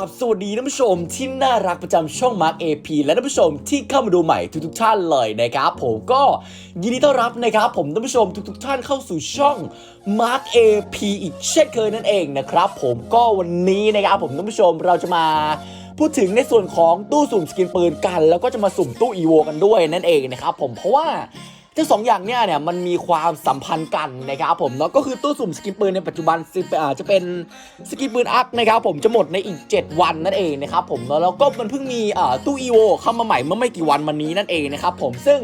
ราบสวัสดีท่านผู้ชมที่น่ารักประจำช่อง Mark AP และท่านผู้ชมที่เข้ามาดูใหม่ทุกๆท่านเลยนะครับผมก็ยินดีต้อนรับนะครับผมท่านผู้ชมทุกๆท่านเข้าสู่ช่อง Mark AP อีกเช่นเคยนั่นเองนะครับผมก็วันนี้นะครับผมท่านผู้ชมเราจะมาพูดถึงในส่วนของตู้สุ่มสกินปืนกัน แล้วก็จะมาสุ่มตู้อีโวกันด้วยนั่นเองนะครับผมเพราะว่า ทั้งสองอย่างเนี่ยเนี่ยมันมีความสัมพันธ์กันนะครับผมเนาะก็คือตู้สุ่มสกินปืนในปัจจุบันจะเป็นสกินปืนอัพนะครับผมจะหมดในอีก 7 วันนั่นเองนะครับผมเนาะแล้วก็มันเพิ่งมีตู้อีโวเข้ามาใหม่เมื่อไม่กี่วันมานี้นั่นเองนะครับผมซึ่ง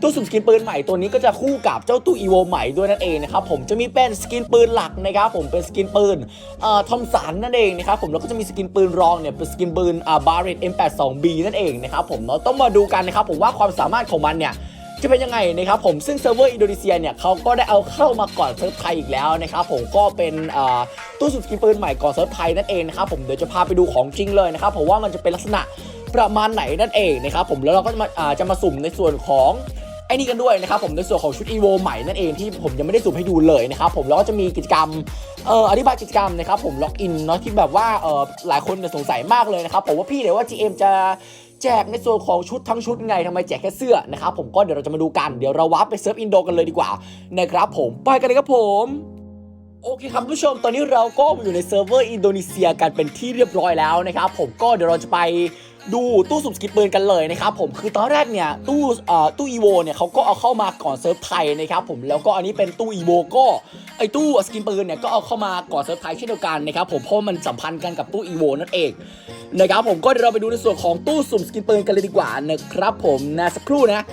ตู้สุ่มสกินปืนใหม่ตัวนี้ก็จะคู่กับเจ้าตู้อีโวใหม่ด้วยนั่นเองนะครับผมจะมีเป็นสกินปืนหลักนะครับผมเป็นสกินปืนอ่าทอมสันนั่นเองนะครับผมแล้วก็จะมีสกินปืนรองเนี่ยเป็นสกินปืนอ่าบาร์เรต M82B นั่นเองนะครับผมเนาะต้องมาดูกันนะครับผมว่าความสามารถของมันเนี่ย จะเป็นยังไงนะครับผมซึ่งเซิร์ฟเวอร์อินโดนีเซียเนี่ยเขาก็ได้เอาเข้ามาก่อนเซิร์ฟไทยอีกแล้วนะครับผมก็เป็นตู้สุดกินปืนใหม่ก่อนเซิร์ฟไทยนั่นเองนะครับผมเดี๋ยวจะพาไปดูของจริงเลยนะครับผมว่ามันจะเป็นลักษณะประมาณไหนนั่นเองนะครับผมแล้วเราก็จะมาจะมาสุ่มในส่วนของไอ้นี่กันด้วยนะครับผมในส่วนของชุดอีโวใหม่นั่นเองที่ผมยังไม่ได้สุ่มให้ดูเลยนะครับผมแล้วก็จะมีกิจกรรมเอ่ออธิบายกิจกรรมนะครับผมล็อกอินเนาะที่แบบว่าเอ่อหลายคนสงสัยมากเลยนะครับผมว่าพี่เดี๋ยวว่า GM จะ แจกในส่วนของชุดทั้งชุดไงทำไมแจกแค่เสื้อนะครับผมก็เดี๋ยวเราจะมาดูกันเดี๋ยวเราวาร์ปไปเซิร์ฟอินโดกันเลยดีกว่านะครับผมไปกันเลยครับผมโอเคครับผู้ชมตอนนี้เราก็อยู่ในเซิร์ฟเวอร์อินโดนีเซียกันเป็นที่เรียบร้อยแล้วนะครับผมก็เดี๋ยวเราจะไป ดูตู้สุ่มสกิปปืนกันเลยนะครับผมคือตอนแรกเนี่ยตู้เอ่อตู้อีโวเนี่ยเขาก็เอาเข้ามาก่อนเซิร์ฟไทยนะครับผมแล้วก็อันนี้เป็นตู้อีโวก็ไอตู้สกินปืนเนี่ยก็เอาเข้ามาก่อนเซิร์ฟไทยเช่นเดียวกันนะครับผมเพราะมันสัมพันธ์กันกับตู้อีโวนั่นเองนะครับผมก็เดี๋ยวเราไปดูในส่วนของตู้สุ่มสกินปืนกันเลยดีกว่านะครับผมนะสักครู่นะ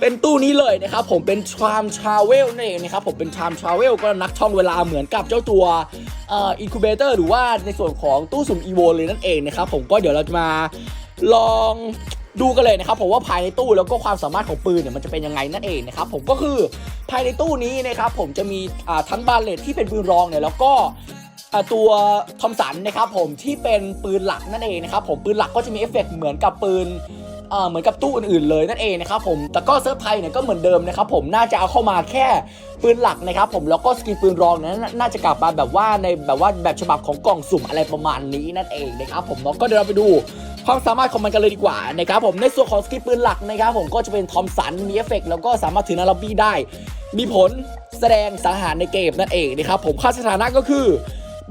เป็นตู้นี้เลยนะครับผมเป็น Time Travel นั่นเองนะครับผมเป็น Time Travel ก็นักท่องเวลาเหมือนกับเจ้าตัวอ่อ Incubator หรือว่าในส่วนของตู้สุ่ม EVO เลยนั่นเองนะครับผมก็เดี๋ยวเราจะมา ลองดูกันเลยนะครับผมว่าภายในตู้แล้วก็ความสามารถของปืนเนี่ยมันจะเป็นยังไงนั่นเองนะครับผมก็คือภายในตู้นี้นะครับผมจะมีทั้งบาเลตที่เป็นปืนรองเนี่ยแล้วก็ตัวทอมสันนะครับผมที่เป็นปืนหลักนั่นเองนะครับผมปืนหลักก็จะมีเอฟเฟกต์เหมือนกับปืนเอ่อเหมือนกับตู้อื่นๆเลยนั่นเองนะครับผม แต่ก็เซิร์ฟไทยเนี่ยก็เหมือนเดิมนะครับผม น่าจะเอาเข้ามาแค่ปืนหลักนะครับผม แล้วก็สกินปืนรองนั้นน่าจะกลับมาแบบว่าในแบบว่าแบบฉบับของกล่องสุ่มอะไรประมาณนี้นั่นเองนะครับผมเนาะก็เดี๋ยวเราไปดู ความสามารถของมันกันเลยดีกว่านะครับผมในส่วนของสกินปืนหลักนะครับผมก็จะเป็นทอมสันมีเอฟเฟกต์แล้วก็สามารถถือนาราบี้ได้ มีผลแสดงสังหารในเกมนั่นเองนะครับผมค่าสถานะก็คือ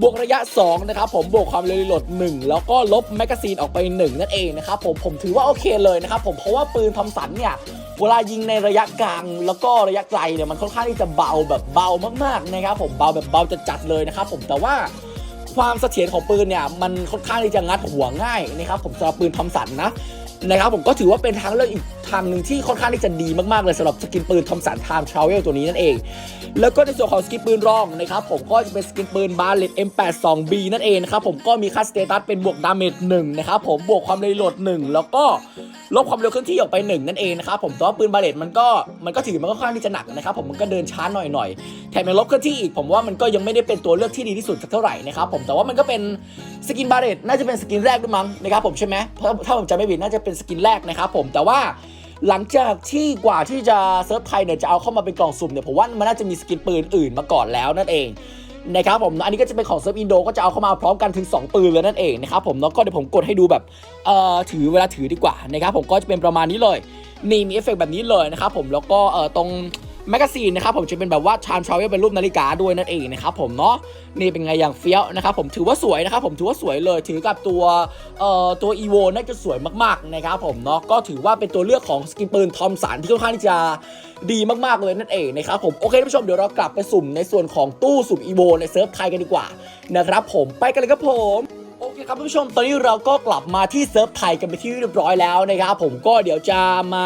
บวกระยะ 2 นะครับผมบวกความเร็วรีโหลด 1 แล้วก็ลบแมกกาซีนออกไป 1 นั่นเองนะครับผมผมถือว่าโอเคเลยนะครับผมเพราะว่าปืนทอมสันเนี่ยเวลายิงในระยะกลางแล้วก็ระยะไกลเนี่ยมันค่อนข้างที่จะเบาแบบเบามากๆนะครับผมเบาแบบเบาจัดๆเลยนะครับผมแต่ว่า ความเสถียรของปืนเนี่ยมันค่อนข้างที่จะงัดหัวง่ายนะครับผมสำหรับปืนทอมสันนะนะครับผมก็ถือว่าเป็นทางเลือกอีกทางหนึ่งที่ค่อนข้างที่จะดีมากๆเลยสำหรับสกินปืนทอมสันไทม์ทราเวลตัวนี้นั่นเอง แล้วก็ในส่วนของสกินปืนรองนะครับผมก็จะเป็นสกินปืนบาเลต M82B นั่นเองนะครับผมก็มีค่าสเตตัสเป็นบวกดาเมจ1นะครับผมบวกความเร็วโหลด1แล้วก็ลบความเร็วเคลื่อนที่ออกไป1นั่นเองนะครับผมแต่ว่าปืนบาเลตมันก็มันก็ถือมันก็ค่อนข้างที่จะหนักนะครับผมมันก็เดินช้าหน่อยๆ แถมยังลบเคลื่อนที่อีกผมว่ามันก็ยังไม่ได้เป็นตัวเลือกที่ดีที่สุดสักเท่าไหร่นะครับผมแต่ว่ามันก็เป็นสกินบาเลตน่าจะเป็นสกินแรกด้วยมั้งนะครับผมใช่ไหมเพราะถ้าผมจำไม่ผิดน่าจะเป็นสกินแรกนะครับผมแต่ว่าหลังจากที่กว่าที่จะเซิร์ฟไทยเนี่ยจะเอาเข้ามาเป็นกล่องสุ่มเนี่ยผมว่ามันน่าจะมีสกินปืนอื่นมาก่อนแล้วนั่นเองนะครับผมอันนี้ก็จะเป็นของเซิร์ฟอินโดก็จะเอาเข้ามาพร้อมกันถึง 2 ปืนเลยนั่นเองนะครับผมแล้วก็เดี๋ยวผมกดให้ดูแบบเอ่อถือเวลาถือดีกว่านะครับผมก็จะเป็นประมาณนี้เลยนี่มีเอฟเฟกแบบนี้เลยนะครับผมแล้วก็เอ่อตรง แมกกาซีนนะครับผมจะเป็นแบบว่าชานทราเวลเป็นรูปนาฬิกาด้วยนั่นเองนะครับผมเนาะนี่เป็นไงอย่างเฟี้ยวนะครับผมถือว่าสวยนะครับผมถือว่าสวยเลยถือกับตัวเอ่อตัวอีโวน่าจะสวยมากๆนะครับผมเนาะก็ถือว่าเป็นตัวเลือกของสกินปืนทอมสันที่ค่อนข้างที่จะดีมากๆเลยนั่นเองนะครับผมโอเคท่านผู้ชมเดี๋ยวเรากลับไปสุ่มในส่วนของตู้สุ่มอีโวในเซิร์ฟไทยกันดีกว่านะครับผมไปกันเลยครับผมโอเคครับท่านผู้ชมตอนนี้เราก็กลับมาที่เซิร์ฟไทยกันไปที่เรียบร้อยแล้วนะครับผมก็เดี๋ยวจะมา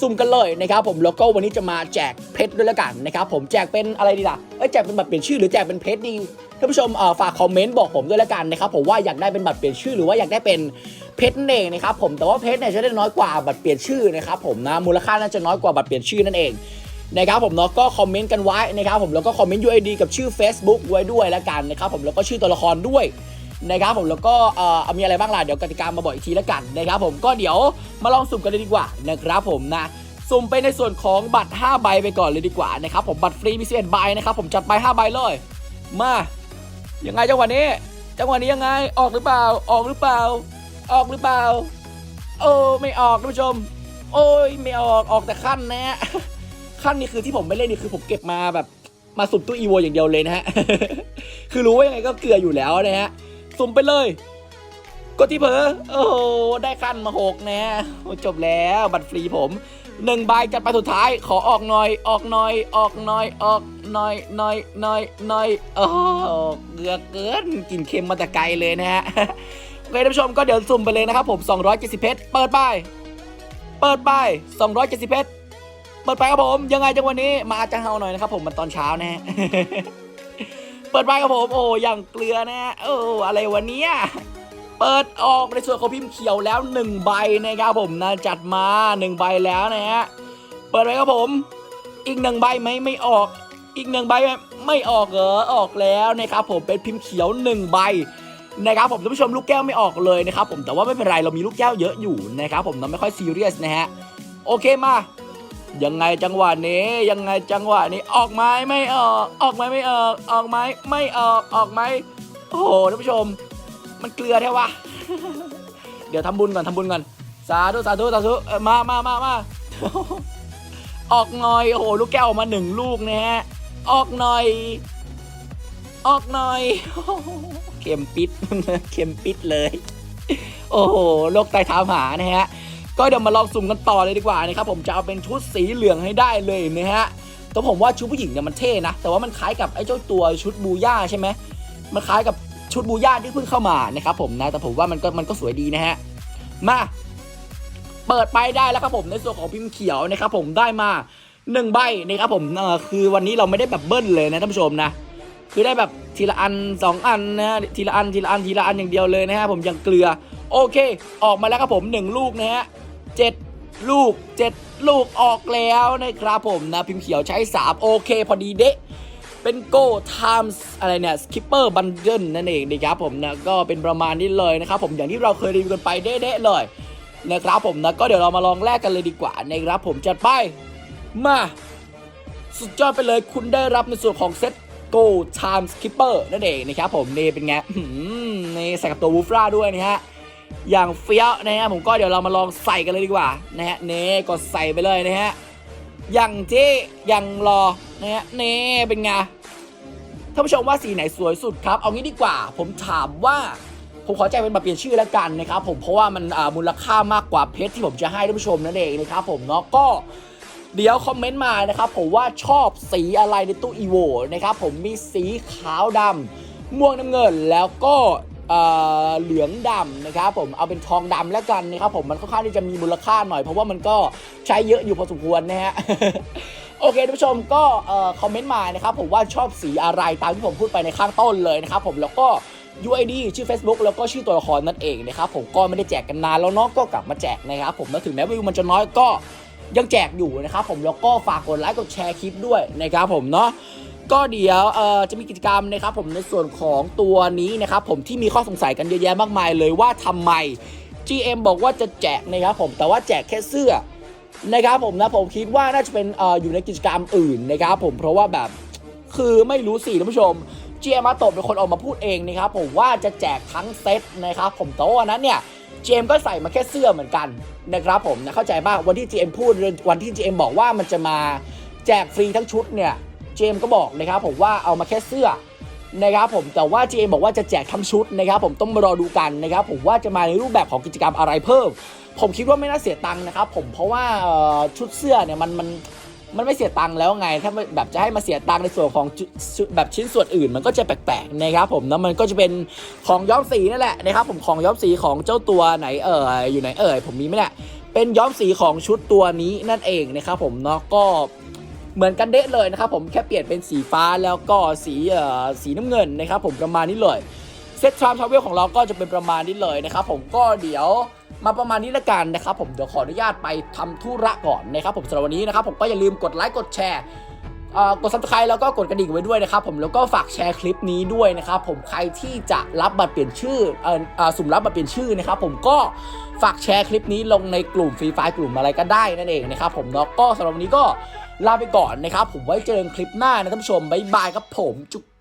สุ่มกันเลยนะครับผมแล้วก็วันนี้จะมาแจกเพชรด้วยละกันนะครับผมแจกเป็นอะไรดีล่ะเอ้ยแจกเป็นบัตรเปลี่ยนชื่อหรือแจกเป็นเพชรดีท่านผู้ชมเอ่อฝากคอมเมนต์บอกผมด้วยละกันนะครับผมว่าอยากได้เป็นบัตรเปลี่ยนชื่อหรือว่าอยากได้เป็นเพชรนั่นเองนะครับผมแต่ว่าเพชรเนี่ยจะได้น้อยกว่าบัตรเปลี่ยนชื่อนะครับผมนะมูลค่าน่าจะน้อยกว่าบัตรเปลี่ยนชื่อนั่นเองนะครับผมเนาะก็คอมเมนต์กันไว้นะครับผมแล้วก็คอมเมนต์ UID กับชื่อ Facebook ไว้ด้วยล้วกันนะครับผมแล้วก็ชื่อตัวละครด้วย นะครับผมแล้วก็เอ่อมีอะไรบ้างล่ะเดี๋ยวกติกามาบอกอีกทีล้วกันนะครับผมก็เดี๋ยวมาลองสุ่มกันเลยดีกว่านะครับผมนะสุ่มไปในส่วนของบัตร 5 ใบไปก่อนเลยดีกว่านะครับผมบัตรฟรีมี11ใบนะครับผมจัดไป 5 ใบเลย มายังไงจังหวะนี้ จังหวะนี้ยังไงออกหรือเปล่าออกหรือเปล่า ออกหรือเปล่า โอ้ไม่ออกท่านผู้ชม โอ้ยไม่ออกออกแต่ขั้นนะฮะขั้นนี้คือที่ผมไม่เล่นนี่คือผมเก็บมาแบบมาสุ่มตู้อีโวอย่างเดียวเลยนะฮะคือรู้ว่ายังไงก็เกลืออยู่แล้วนะฮะ สุ่มไปเลยกดที่เผลอโอ้โหได้ขั้นมาหกนะจบแล้วบัตรฟรีผมหนึ่งใบจัดไปสุดท้ายขอออกหน่อย ออกหน่อย ออกหน่อย ออกหน่อยหน่อยหน่อยหน่อยโอ้เกลือเกินกลินเค็มมาแต่ไกลเลยนะฮะโอเคท่านผู้ชมก็เดี๋ยวสุ่มไปเลยนะครับผม 270 เพชรเปิดไปเปิดไป270 เพชรเปิดไปครับผม ยังไงจังวันนี้มาจะเฮาหน่อยนะครับผมมันตอนเช้านะฮะ เปิดไปครับผมโอ้อย่างเกลือนะฮะโอ้อะไรวันนี้เปิดออกในส่วนของพิมพ์เขียวแล้ว 1 ใบนะครับผมนะจัดมา 1 ใบแล้วนะฮะเปิดไปครับผม อีกหนึ่งใบไหมไม่ออก อีกหนึ่งใบไหมไม่ออกเหรอออกแล้วนะครับผมเป็นพิมพ์เขียว 1 ใบนะครับผมท่านผู้ชมลูกแก้วไม่ออกเลยนะครับผมแต่ว่าไม่เป็นไรเรามีลูกแก้วเยอะอยู่นะครับผมเราไม่ค่อยซีเรียสนะฮะโอเคมา ยังไงจังหวะนี้ยังไงจังหวะนี้ออกไหมไม่ออก ออกไหมไม่ออกออกไหมไม่ออกออกไหมโอ้โหท่านผู้ชม มันเกลือแท้วะเดี๋ยวทำบุญก่อนทำบุญก่อนสาธุสาธุสาธุเอ่อมามามามาออกหน่อยโอ้โหลูกแก้วออกมาหนึ่งลูกนะฮะออกหน่อย ออกหน่อยเข็มปิดเข็มปิดเลย โอ้โหโรคไตถามหานะฮะ ก็เดี๋ยวมาลองสุ่มกันต่อเลยดีกว่านะครับผมจะเอาเป็นชุดสีเหลืองให้ได้เลยนะฮะแต่ผมว่าชุดผู้หญิงเนี่ยมันเท่นะ แต่ว่ามันคล้ายกับไอ้เจ้าตัวชุดบูย่าใช่ไหมมันคล้ายกับชุดบูย่าที่เพิ่งเข้ามานะครับผมนะแต่ผมว่ามันก็มันก็สวยดีนะฮะมาเปิดไปได้แล้วครับผมในส่วนของพิมพ์เขียวนะครับผมได้มาหนึ่งใบนะครับผมเออคือวันนี้เราไม่ได้แบบเบิ้ลเลยนะท่านผู้ชมนะคือได้แบบทีละอันสองอันนะฮะทีละอันทีละอันทีละอันอย่างเดียวเลยนะฮะผมยังเกลือโอเค ออกมาแล้วครับผมหนึ่งลูกนะฮะ เจ็ดลูกเจ็ดลูกออกแล้วนะครับผมนะ พิมพ์เขียวใช้ 3 โอเค พอดีเดะเป็น Go Times อะไรเนี่ย Skipper Bundle นั่นเองนะครับผมนะก็เป็นประมาณนี้เลยนะครับผมอย่างที่เราเคยรีวิวกันไปเด๊ะเลยนะครับผมนะก็เดี๋ยวเรามาลองแลกกันเลยดีกว่านะครับผมจัดไปมาสุดยอดไปเลยคุณได้รับในส่วนของเซ็ต Go Time Skipper นั่นเองนะครับผมนี่เป็นไงอื้อหือนี่ใส่กับตัววูฟราด้วยนะฮะ อย่างเฟี้ยวนะฮะผมก็เดี๋ยวเรามาลองใส่กันเลยดีกว่านะฮะเน่กดใส่ไปเลยนะฮะอย่างที่อย่างรอนะฮะเน่เป็นไงท่านผู้ชมว่าสีไหนสวยสุดครับ เอางี้ดีกว่า ผมถามว่าผมขอแจ้งเป็นมาเปลี่ยนชื่อแล้วกันนะครับผมเพราะว่ามันมูลค่ามากกว่าเพชรที่ผมจะให้ท่านผู้ชมนั่นเองนะครับผมเนาะก็เดี๋ยวคอมเมนต์มานะครับผมว่าชอบสีอะไรในตู้อีโวนะครับผมมีสีขาวดำม่วงน้ำเงินแล้วก็ เหลืองดำนะครับผมเอาเป็นทองดำแล้วกันนะครับผมมันค่อนข้างที่จะมีมูลค่าหน่อยเพราะว่ามันก็ใช้เยอะอยู่พอสมควรนะฮะโอเคท่านผู้ชมก็คอมเมนต์มานะครับผมว่าชอบสีอะไรตามที่ผมพูดไปในข้างต้นเลยนะครับผมแล้วก็ UID ชื่อ Facebook แล้วก็ชื่อตัวละครนั่นเองนะครับผมก็ไม่ได้แจกกันนานแล้วเนาะก็กลับมาแจกนะครับผมแล้วถึงแม้วิวมันจะน้อยก็ยังแจกอยู่นะครับผมแล้วก็ฝากกดไลค์กดแชร์คลิปด้วยนะครับผมเนาะ ก็เดี๋ยวเอ่อจะมีกิจกรรมนะครับผมในส่วนของตัวนี้นะครับผมที่มีข้อสงสัยกันเยอะแยะมากมายเลยว่าทำไม GM บอกว่าจะแจกนะครับผมแต่ว่าแจกแค่เสื้อนะครับผมนะผมคิดว่าน่าจะเป็นออยู่ในกิจกรรมอื่นนะครับผมเพราะว่าแบบคือไม่รู้สิท่านผู้ชมเจียมาตะเป็นคนออกมาพูดเองนะครับผมว่าจะแจกทั้งเซตนะครับผมแต่ว่าวันนั้นเนี่ยเจมก็ใส่มาแค่เสื้อเหมือนกันนะครับผมนะเข้าใจบ้างวันที่ GM พูดวันที่ GM บอกว่ามันจะมาแจกฟรีทั้งชุดเนี่ย เจมก็บอกนะครับผมว่าเอามาแค่เสื้อนะครับผมแต่ว่า GM บอกว่าจะแจกทั้งชุดนะครับผมต้องมารอดูกันนะครับผมว่าจะมาในรูปแบบของกิจกรรมอะไรเพิ่ม ผมคิดว่าไม่น่าเสียตังค์นะครับผมเพราะว่าชุดเสื้อเนี่ยมันมันมันไม่เสียตังค์แล้วไง ถ้าแบบจะให้มาเสียตังค์ในส่วนของแบบชิ้นส่วนอื่น มันก็จะแปลกๆนะครับผมนะมันก็จะเป็นของย้อมสีนั่นแหละนะครับผมของย้อมสีของเจ้าตัวไหนเอ่ยอยู่ไหนเอ่ยผมมีไหมเนี่ยเป็นย้อมสีของชุดตัวนี้นั่นเองนะครับผมเนาะก็ เหมือนกันเดะเลยนะครับผมแค่เปลี่ยนเป็นสีฟ้าแล้วก็สีเอ่อสีน้ำเงินนะครับผมประมาณนี้เลยเซตทรามทาวเวลของเราก็จะเป็นประมาณนี้เลยนะครับผมก็เดี๋ยวมาประมาณนี้ละกันนะครับผมเดี๋ยวขออนุญาตไปทำธุระก่อนนะครับผมสำหรับวันนี้นะครับผมก็อย่าลืมกดไลค์กดแชร์ กดซับสไครต์แล้วก็กดกระดิ่งไว้ด้วยนะครับผมแล้วก็ฝากแชร์คลิปนี้ด้วยนะครับผมใครที่จะรับบัตรเปลี่ยนชื่อเอ่อเอ่อสุ่มรับบัตรเปลี่ยนชื่อนะครับผมก็ฝากแชร์คลิปนี้ลงในกลุ่มฟรีไฟล์กลุ่มอะไรก็ได้นั่นเองนะครับผมเนาะก็สำหรับวันนี้ก็ลาไปก่อนนะครับผมไว้เจอกันคลิปหน้านะท่านผู้ชมบ๊ายบายครับผมจุก